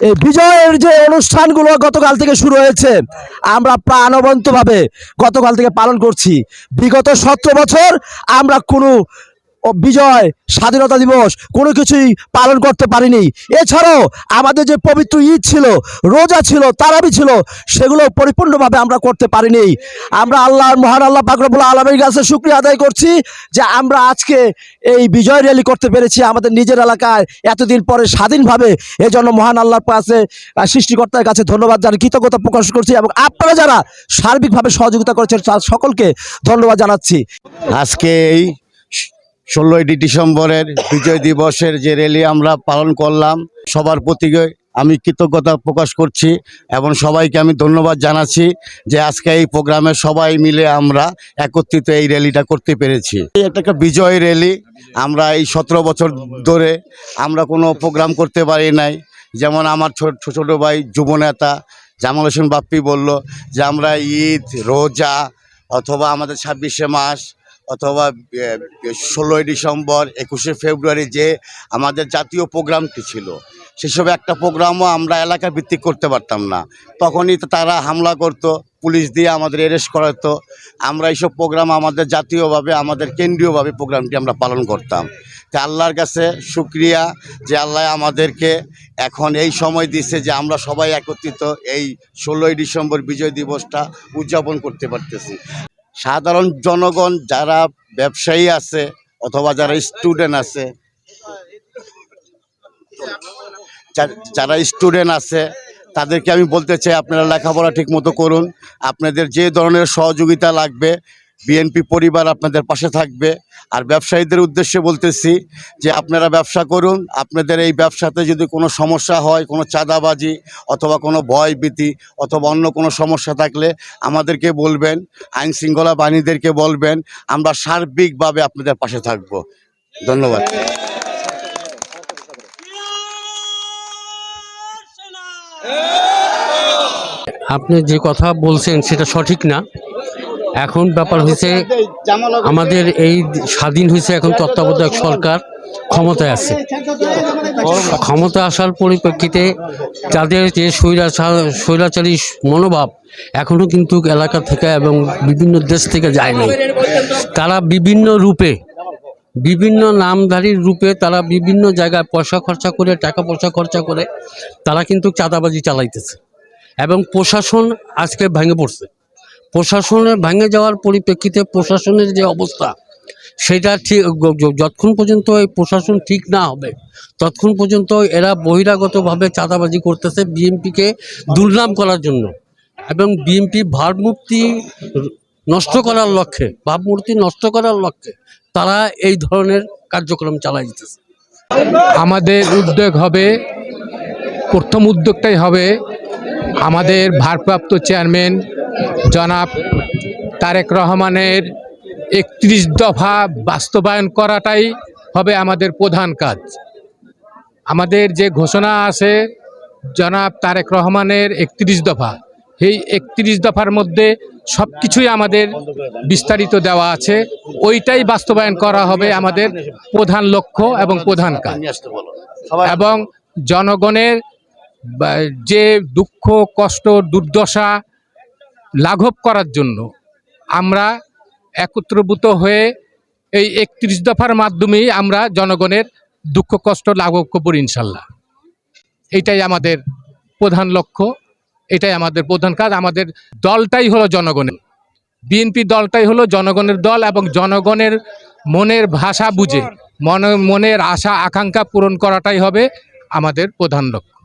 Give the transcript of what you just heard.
এই বিজয়ের যে অনুষ্ঠানগুলো গতকাল থেকে শুরু হয়েছে, আমরা প্রাণবন্তভাবে গতকাল থেকে পালন করছি। বিগত সতেরো বছর আমরা কোনো বিজয় স্বাধীনতা দিবস কোনো কিছুই পালন করতে পারিনি। এছাড়াও আমাদের যে পবিত্র ঈদ ছিল, রোজা ছিল, তারাবি ছিল, সেগুলো পরিপূর্ণভাবে আমরা করতে পারিনি। আমরা আল্লাহর মহান আল্লাহ পাকরবুল আলমের কাছে শুক্রিয়া আদায় করছি যে আমরা আজকে এই বিজয় র্যালি করতে পেরেছি আমাদের নিজের এলাকায়। এতদিন পরে স্বাধীনভাবে এজন্য মহান আল্লাহর কাছে সৃষ্টিকর্তার কাছে ধন্যবাদ জানাই, কৃতজ্ঞতা প্রকাশ করছি এবং আপনারা যারা সার্বিকভাবে সহযোগিতা করেছেন, সকলকে ধন্যবাদ জানাচ্ছি। আজকে এই ষোলোই ডিসেম্বরের বিজয় দিবসের যে র্যালি আমরা পালন করলাম, সবার প্রতি আমি কৃতজ্ঞতা প্রকাশ করছি এবং সবাইকে আমি ধন্যবাদ জানাচ্ছি যে আজকে এই প্রোগ্রামে সবাই মিলে আমরা একত্রিত এই র্যালিটা করতে পেরেছি। এটা একটা বিজয় র্যালি আমরা এই সতেরো বছর ধরে আমরা কোনো প্রোগ্রাম করতে পারি নাই। যেমন আমার ছোট, ছোটো ভাই যুবনেতা জামাল হোসেন বাপ্পি বলল যে আমরা ঈদ, রোজা অথবা আমাদের ছাব্বিশে মাস অথবা ষোলোই ডিসেম্বর, একুশে ফেব্রুয়ারি যে আমাদের জাতীয় প্রোগ্রামটি ছিল, সেসব একটা প্রোগ্রামও আমরা এলাকা ভিত্তিক করতে পারতাম না। তখনই তো তারা হামলা করত, পুলিশ দিয়ে আমাদের অ্যারেস্ট করাতো। আমরা এইসব প্রোগ্রাম আমাদের জাতীয়ভাবে, আমাদের কেন্দ্রীয়ভাবে প্রোগ্রামটি আমরা পালন করতাম। তা আল্লাহর কাছে শুক্রিয়া যে আল্লাহ আমাদেরকে এখন এই সময় দিছে যে আমরা সবাই একত্রিত এই ষোলোই ডিসেম্বর বিজয় দিবসটা উদযাপন করতে পারতেছি। সাধারণ জনগণ যারা ব্যবসায়ী আছে অথবা যারা স্টুডেন্ট আছে যারা স্টুডেন্ট আছে, তাদেরকে আমি বলতে চাই আপনারা লেখাপড়া ঠিক মতো করুন। আপনাদের যে ধরনের সহযোগিতা লাগবে বিএনপি পরিবার আপনাদের পাশে থাকবে। আর ব্যবসায়ীদের উদ্দেশ্যে বলতেছি যে আপনারা ব্যবসা করুন, আপনাদের এই ব্যবসাতে যদি কোনো সমস্যা হয়, কোনো চাঁদাবাজি অথবা কোনো ভয় ভীতি অথবা অন্য কোনো সমস্যা থাকলে আমাদেরকে বলবেন, আইন শৃঙ্খলা বাহিনীদেরকে বলবেন, আমরা সার্বিকভাবে আপনাদের পাশে থাকব। ধন্যবাদ। আপনি যে কথা বলছেন সেটা সঠিক না। এখন ব্যাপার হয়েছে আমাদের এই স্বাধীন হয়েছে এখন তত্ত্বাবধায়ক সরকার ক্ষমতায় আছে। ক্ষমতা আসার পরিপ্রেক্ষিতে যাদের যে স্বৈরাচার স্বৈরাচারী মনোভাব এখনও কিন্তু এলাকা থেকে এবং বিভিন্ন দেশ থেকে যায়নি তারা বিভিন্ন রূপে বিভিন্ন নামধারীর রূপে তারা বিভিন্ন জায়গায় পয়সা খরচা করে টাকা পয়সা খরচা করে তারা কিন্তু চাঁদাবাজি চালাইতেছে। এবং প্রশাসন আজকে ভেঙে পড়ছে। প্রশাসনের ভেঙে যাওয়ার পরিপ্রেক্ষিতে প্রশাসনের যে অবস্থা, সেটা ঠিক, যতক্ষণ পর্যন্ত এই প্রশাসন ঠিক না হবে, ততক্ষণ পর্যন্ত এরা বহিরাগতভাবে চাঁদাবাজি করতেছে বিএনপিকে দুর্নাম করার জন্য এবং বিএনপি ভাবমূর্তি নষ্ট করার লক্ষ্যে, ভাবমূর্তি নষ্ট করার লক্ষ্যে তারা এই ধরনের কার্যক্রম চালাই যেতেছে আমাদের উদ্যোগ হবে, প্রথম উদ্যোগটাই হবে আমাদের ভারপ্রাপ্ত চেয়ারম্যান জনাব তারেক রহমানের একত্রিশ দফা বাস্তবায়ন করাটাই হবে আমাদের প্রধান কাজ। আমাদের যে ঘোষণা আছে, জনাব তারেক রহমানের একত্রিশ দফা এই একত্রিশ দফার মধ্যে সব কিছুই আমাদের বিস্তারিত দেওয়া আছে। ওইটাই বাস্তবায়ন করা হবে আমাদের প্রধান লক্ষ্য এবং প্রধান কাজ। এবং জনগণের যে দুঃখ, কষ্ট, দুর্দশা লাঘব করার জন্য আমরা একত্রভূত হয়ে এই একত্রিশ দফার মাধ্যমেই আমরা জনগণের দুঃখ, কষ্ট, লাঘব করব ইনশাল্লাহ। এটাই আমাদের প্রধান লক্ষ্য, এটাই আমাদের প্রধান কাজ, আমাদের দলটাই হলো জনগণের। বিএনপি দলটাই হলো জনগণের দল এবং জনগণের মনের ভাষা বুঝে, মনে, মনের আশা, আকাঙ্ক্ষা পূরণ করাটাই হবে আমাদের প্রধান লক্ষ্য।